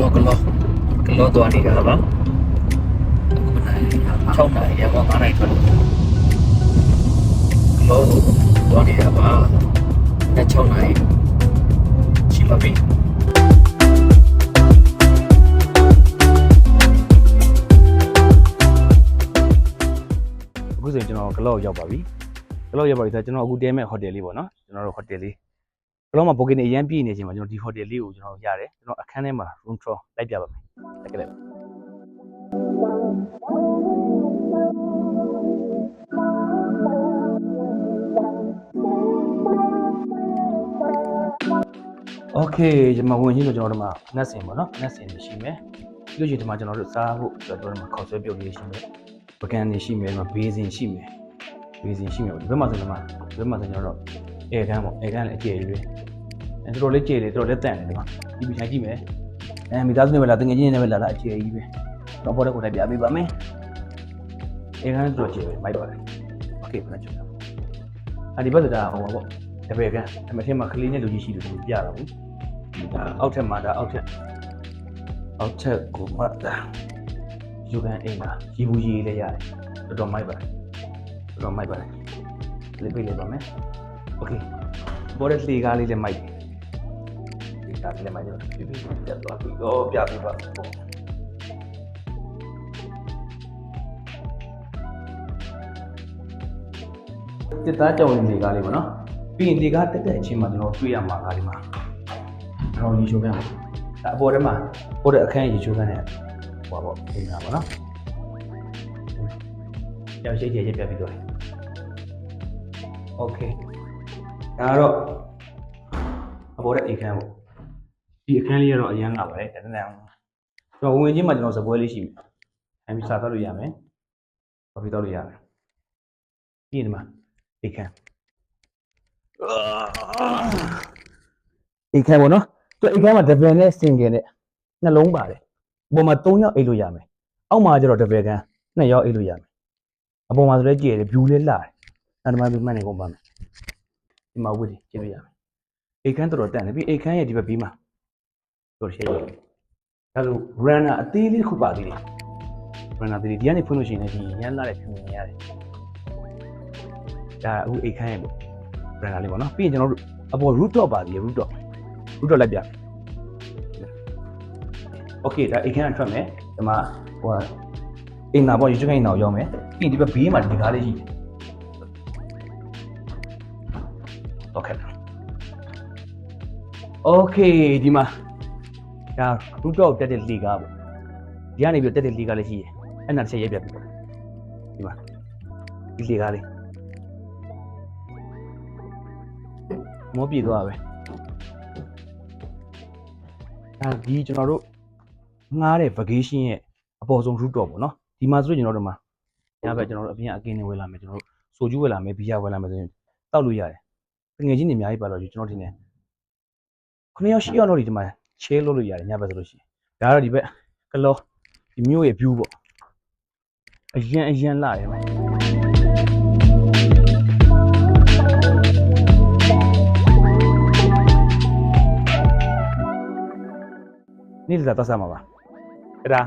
လောကလောကလောသွားနေတာပါ6နိုင်ရပါ9နိုင်ထွက်လောသွားနေတာပါနဲ့6နိုင်ရှိပါပြီအခုဆိုရင်ကျွန်တော်ဂလော့ရောက်ပါပြီဂလော့ရောက်ပါပြီဆိုတော့ကျွန်တော်အခုတဲမဲ့ဟိုတယ်လေးပေါ့နော်ကျွန်တော်တို့ဟိုတယ်လေး ဂလော့မှာဘိုကင်နေအရန်ပြည့်နေချိန်မှာကျွန်တော်ဒီဟိုတယ်လေးကိုကျွန်တော်ရတယ်ကျွန်တော်အခန်းထဲမှာ room tour လိုက်ပြပါမယ်လိုက်ကလေးပါโอเคကျွန်တော်ဝင်ချင်းတော့ကျွန်တော်တို့မှာနှက်စင်ပေါ့နော်နှက်စင်တွေရှိမယ်ပြီးလို့ရှိရင်ဒီမှာကျွန်တော်တို့စားဖို့ကျွန်တော်တို့မှာခေါက်ဆွဲပြုတ်လေးရှိမယ် ပကံနေရှိမယ်ဒီမှာဘေးစင်ရှိမယ်ဘေးစင်ရှိမယ်ဒီဘက်မှာဆိုရင်ဒီမှာဒီဘက်မှာဆိုရင်ကျွန်တော်တို့အဲကန်းပေါ့အဲကန်းလည်းအကျယ်ကြီးပဲအဲ တော်တော်လေးကျယ်တယ်တော်တော်လေးတန်တယ်ဒီမှာဒီပြထိုင်ကြည့်မယ်အဲမိသားစုနဲ့ပဲလာတငယ်ချင်းနဲ့ပဲလာလာအကျယ်ကြီးပဲတော့ပေါ်တဲ့ကိုလည်းပြပေးပါမယ်အဲကန်းတော်ကျယ်ပဲမိုက်ပါတယ်โอเคပြန်ကြည့်အောင်အဲဒီဘက်ကဒါဟိုပါပေါ့တပည့်ကန်းအမထင်းမှာကလေးနဲ့လူကြီးရှိတယ်သူပြတာဘူးဒါအောက်ထက်မှာဒါအောက်ထက်အောက်ထက်ကိုမှတ်တာ ယူကန်အိမ်မှာရီဘူးရီလေးရတယ်တော်တော်မိုက်ပါတယ်တော်တော်မိုက်ပါတယ်လေးပေးလိုက်ပါမယ်โอเคဘောရက်လေးကားလေးလည်းမိုက်တယ် ဒီကားလေးလည်းမိုက်တယ်ပြပြပြတ်သွားပြီတော့ပြပြပါတစ်သားကြောင်လေးကားလေးပေါ့နော်ပြီးရင်ဒီကားတက်တဲ့အချိန်မှာကျွန်တော်တွေ့ရမှာကားလေးမှာကျွန်တော်ရီချိုးကန်ဒါအပေါ်ထဲမှာပေါ်တဲ့အခန်းရီချိုးကန်နဲ့ဟိုပါပေါ့အိမ်မှာပေါ့နော် ကြောက်ရှိချေချက်ပြပြီးတော့တယ်โอเคဒါကတော့အပေါ်တဲ့အခန်းပေါ့ ဒီအခန်းလေးကတော့အရန်လာပါတယ်တန်းတန်းကျွန်တော်ဝင်ချင်းမှာကျွန်တော်စပွဲလေးရှိပြီအမီစားတော့လို့ရမယ်ဘာဖြစ်တော့လို့ရမယ်ဒီနေ့မှာအခန်းအခန်းပေါ့နော်သူအခန်းမှာ double နဲ့ single နဲ့နှလုံးပါတယ်အပေါ်မှာ3ယောက်အိတ်လို့ရမယ်အောက်မှာကျတော့ double ခန်း2ယောက်အိတ်လို့ရမယ်အပေါ်မှာဆိုလဲကြည့်ရတယ် view လေးလာတယ်။အဲ့ဒါမှဒီမှန်နေကုန်ပါမယ်။ဒီမှာဝစ်ကြည့်လို့ရမယ်။အိတ်ခမ်းတော်တော်တန်တယ်ပြီးအိတ်ခမ်းရဲ့ဒီဘက်ပြီးမှာ တော်ရှယ်ရတယ်။ဒါဆို runner အသေးလေးတစ်ခုပါသေးတယ်။ runner သေးလေးဒီကနေဖွင့်လို့ရှိရင်လည်းဒီရမ်းလာတဲ့ဖြူမြင်ရတယ်။ဒါအခုအိတ်ခမ်းရဲ့ပေါ့ runner လေးပေါ့နော်။ပြီးရင်ကျွန်တော်တို့အပေါ် rooftop ပါသေးတယ် rooftop rooftop လိုက်ပြ။ Okay ဒါအိတ်ခမ်းကထွက်မယ်။ဒီမှာဟိုအိမ်နာပေါ့ရေချိုးခိုင်းနာကိုရောက်မယ်ပြီးရင်ဒီဘက်ဘေးမှာဒီကားလေးရှိတယ်โอเคโอเคဒီမှာ ဒါ root dog တက်တဲ့လေကားပေါ့ဒီကနေပြီးတက်တဲ့လေကားလေးရှိတယ်အဲ့နာတစ်ချက်ရက်ပြပြီပေါ့ဒီမှာဒီလေကားလေးမောပြေသွားပဲအဲဒီကျွန်တော်တို့ငားတဲ့ vacation ရဲ့အပေါ်ဆုံး root dog ပေါ့နော်ဒီမှာဆိုရင်ကျွန်တော်တို့မှာညဘက်ကျွန်တော်တို့အပြင်အကင်းနေဝယ်လာမယ်ကျွန်တော်တို့ဆိုကျူးဝယ်လာမယ်ဘီယာဝယ်လာမယ်ဆိုရင်တောက်လို့ရတယ်ငွေချင်းတွေအများကြီးပါတော့ကျွန်တော်ထင်တယ်ခုနှစ်ယောက်ရှစ်ယောက်တော့ဒီမှာ ချဲလို့လို့ရတယ်ညဘက်ဆိုလို့ရှိရင်ဒါကတော့ဒီဘက်ကလောဒီမျိုးရဲ့ view ပေါ့အရင်အရင်လာတယ်မယ်နေ့လည်သွားစားမှာပါအဲ့ဒါ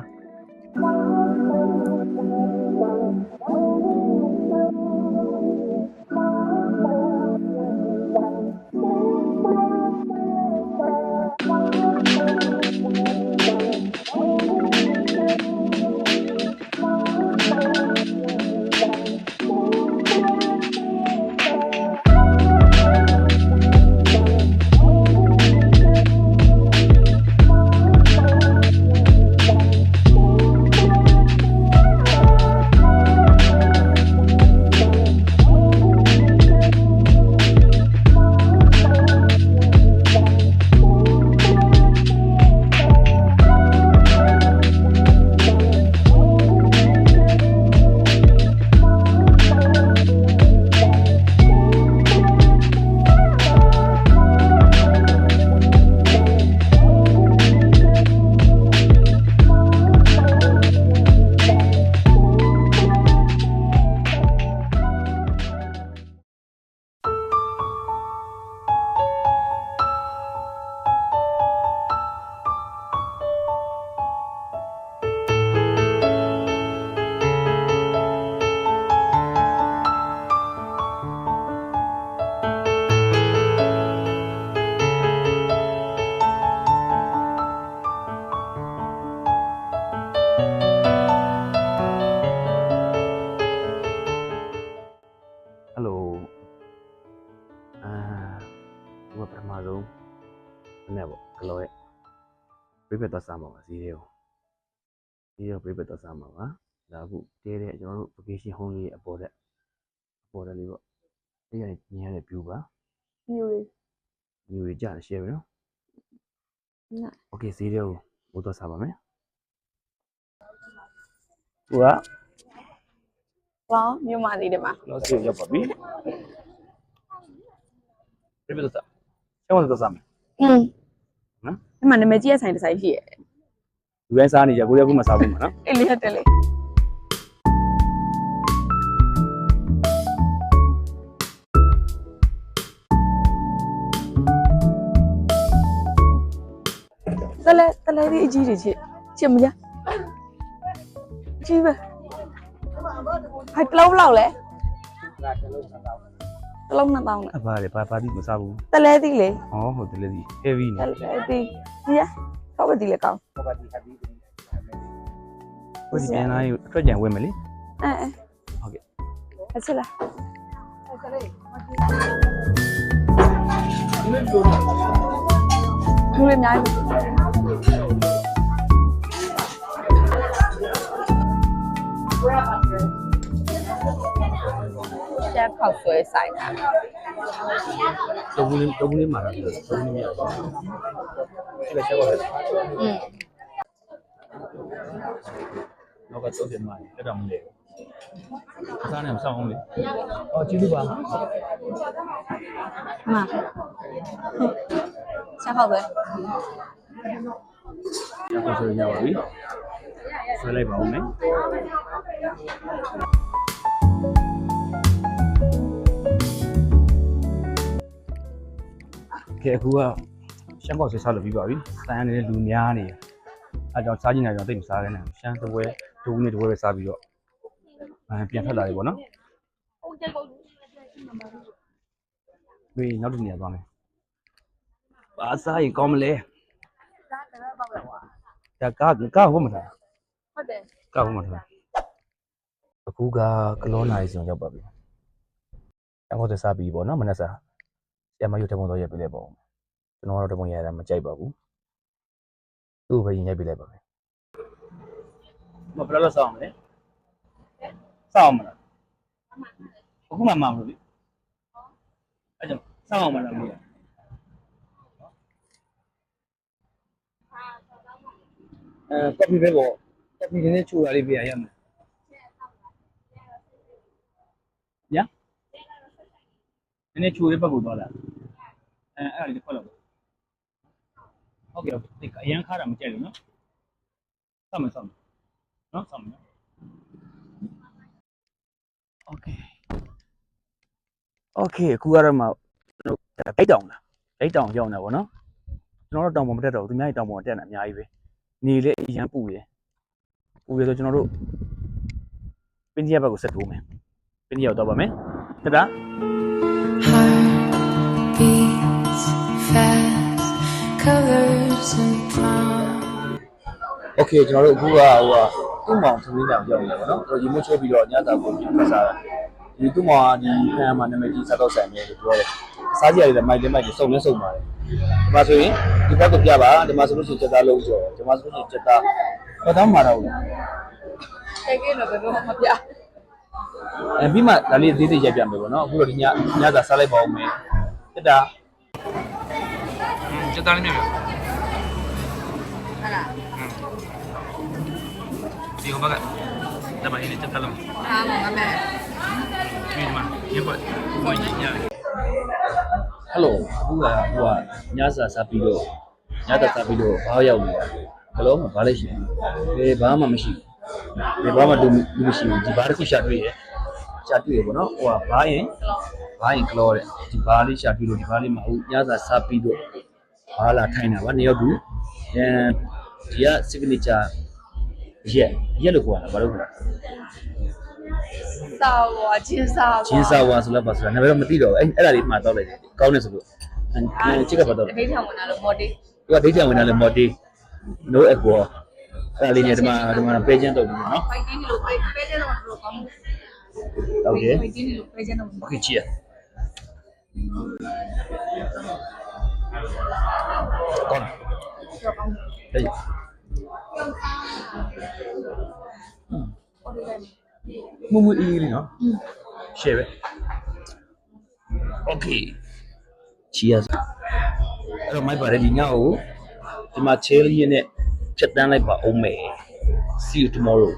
ကလောရဲ့ပြိပက်သွားစားမှာပါဈေးတွေကိုဈေးတွေကိုပြိပက်သွားစားမှာပါဒါအခုတဲတဲ့ကျွန်တော်တို့ vacation home လေးအပေါ်တဲ့အပေါ်တဲ့လေးပေါ့အဲ့ရညင်းရတဲ့ view ပါ view လေး view လေးကြားရှယ်ပဲနော်နော် okay ဈေးတွေကိုဘုသွားစားပါမယ်ဟိုကဘောင်းမြို့မလေးတမှာလောက်စီရောက်ပါပြီပြိပက်သွားစားကျောင်းသွားစားမယ်อืม နော်အဲ့မှာနာမည်ကြီးရဲ့ဆိုင်တစ်ဆိုင်ရှိရဲ့လူတိုင်းစားနေကြကိုရီးယားကမှစားဖို့မှာနော်အေးလေးဟုတ်တယ်လေတလဲတလဲဒီအကြီးတွေချစ်ချစ်မကြကြီးပဲဟိုက်တလုံးဘယ်လောက်လဲတ လုံးနှစ်တောင်းနဲ့အပါလေဘာဘာတိမစားဘူးတလဲသီးလေဟောဟုတ်တယ်လေဒီ heavy တနေလဲသီးကြီးရကောက်ပဲသီးလေကောင်းဟိုဒီပြန်လာရင်အထွက်ကြံဝင်မလေအဲအဲဟုတ်ကဲ့အချစ်လားလူလေးအများကြီးကျ က်ဖောက်ဆွဲဆိုင်တာတုံးလေးတုံးလေးမှာတော့တုံးလေးမြတ်ပါအဲ့ဒါချက်ပါလေอืมနောက်ကတုံးတယ်မှာအဲ့ဒါမလဲအစားနဲ့မဆောင်အောင်လေအော်ကြည့်လို့ပါမချက်ဖောက်ဆွဲအခုဆိုရပါပြီဆွဲလိုက်ပါဦးမယ် ကဲအခုကရှမ်းပေါက်ဆွဲစားလို့ပြီးပါပြီ။ဆိုင်အနေနဲ့လူများနေတယ်။အဲကြောင့်စားကြည့်နေကြတော့တိတ်မစားရနဲ့ရှမ်းတပွဲဒူးနဲ့တပွဲပဲစားပြီးတော့အဲပြန်ထွက်လာပြီပေါ့နော်။ဒီနောက်တစ်နေရာသွားမယ်။ပါစားရင်ကောင်းမလဲ။ဒါကကားဟုတ်မလားဟုတ်တယ်။ကားဟုတ်မလား။အခုကကလောနာရီစီရောက်ပါပြီ။အမောတစားပြီးပေါ့နော်မနက်စာ။ ဆရာမရုပ်ထမုံတော့ရက်ပြလိုက်ပါဦး။ကျွန်တော်ကတော့တမုံရတာမကြိုက်ပါဘူး။သူ့ပဲရင်ရိုက်ပြလိုက်ပါမယ်။မဘယ်လိုဆောင်းမလဲ။ဆောင်းမလား။အခုမှမမလို့လေ။အဲ့ကြောင့်ဆောင်းအောင်မလားမင်း။အဲကော်ဖီပဲပေါ့။ကော်ဖီနည်းနည်းချိုးရလေးပြရရမယ်။ညာ။နည်းနည်းချိုးလေးပတ်ကိုသွားလာ။ အဲအဲ့ဒါလေးခွက်လောက်ပေါ့။ဟုတ်ကဲ့ဟုတ်ကဲ့အရန်ခါတာမကြိုက်လို့နော်။ဆောင်းမယ်ဆောင်းမယ်။နော်ဆောင်းမယ်နော်။ Okay Okay အခုကတော့မှကျွန်တော်ဒိတ်တောင်လားဒိတ်တောင်ရောက်နေတာပေါ့နော်ကျွန်တော်တို့တောင်ပေါ်မတက်တော့ဘူးသူများကြီးတောင်ပေါ်တက်နေတာအများကြီးပဲနေလေအရန်ပူတယ်ပူရဆိုကျွန်တော်တို့ပင်းကြီးဘက်ကိုဆက်ထိုးမယ်ပင်းကြီးရောက်တော့ပါမယ်တဒါ Okay ကျွန်တော်တို့အခုကဟိုကသူ့မောင်သမီးတောင်ရောက်နေတယ်ပေါ့နော်ကျွန်တော်ရေမွှတ်ချိုးပြီးတော့ညတာကိုပြန်ဖက်စားတာဒီသူ့မောင်ကဒီခံမှာနာမည်ကြီးစားတော့ဆိုင်နေလို့ပြောတယ်စားကြရတယ်မိုက်တယ်မိုက်တယ်စုံလဲစုံပါတယ်ဒီမှာဆိုရင်ဒီဘက်ကိုပြပါဒီမှာဆိုလို့ရှိရင်စက်သားလုံးကျော်ဒီမှာဆိုလို့ရှိရင်စက်သားဘာတောင်းမှာတော့ဘူးတိတ်ကင်းတော့ဘယ်လိုမှမပြအဲပြီးမှဒါလေးသေးသေးရိုက်ပြမယ်ပေါ့နော်အခုတော့ဒီညညသာစားလိုက်ပါဦးမယ်တက်တာစက်သားလေးမြင်ဟုတ်လား ဒီဟိုဘက်ကဒါမှရေးတက်တယ်လုံးအားမမမဲဒီမှာရေပွက်ပွက်ညညဟယ်လိုအခုကဟိုကညစာစားပြီးတော့ညသာစားပြီးတော့ဘာရောက်နေတာကလောမှာဘာလဲရှိလဲဘာမှမရှိဘူးဘာမှတူမရှိဘူးဒီဘာတစ်ခုရှာတွေ့ရရှာတွေ့ရပေါ့နော်ဟိုကဘာရင်ဘာရင်ကလောတဲ့ဒီဘာလေးရှာတွေ့လို့ဒီဘာလေးမှာဟုတ်ညစာစားပြီးတော့ဘာလာထိုင်တာဗာနေရောက်ဘူးအဲဒီက signature ရက်ရက်လို့ခေါ်တာဘာလို့ခေါ်တာစာဝါဂျင်းစာဝါဂျင်းစာဝါဆိုတော့ပါဆိုတာနာမည်တော့မသိတော့ဘူးအဲ့အဲ့ဒါလေးမှတောက်လိုက်တယ်ကောင်းတယ်ဆိုလို့အဲ့ချစ်ကပါတော့ဒိတ်ထံဝင်လာလို့မော်တေးသူကဒိတ်ထံဝင်လာလို့မော်တေး no equal အဲ့ဒါလေးနဲ့ဒီမှာဒီမှာပေးချမ်းတော့ဘူးနော်ဖိုက်တင်းလို့ပေးပေးချမ်းတော့တော့ကောင်းဘူးဟုတ်ကဲ့ဖိုက်တင်းလို့ပေးချမ်းတော့ဘူးခင်ချီရကောင်းတယ်ဟေး မမအီးလေးနော်ရှယ်ပဲ Okay cheers အဲ့တော့မိုက်ပါတယ်ဒီညကိုဒီမှာ chill ရင်းနဲ့ဖြတ်တန်းလိုက်ပါအောင်မယ် see you tomorrow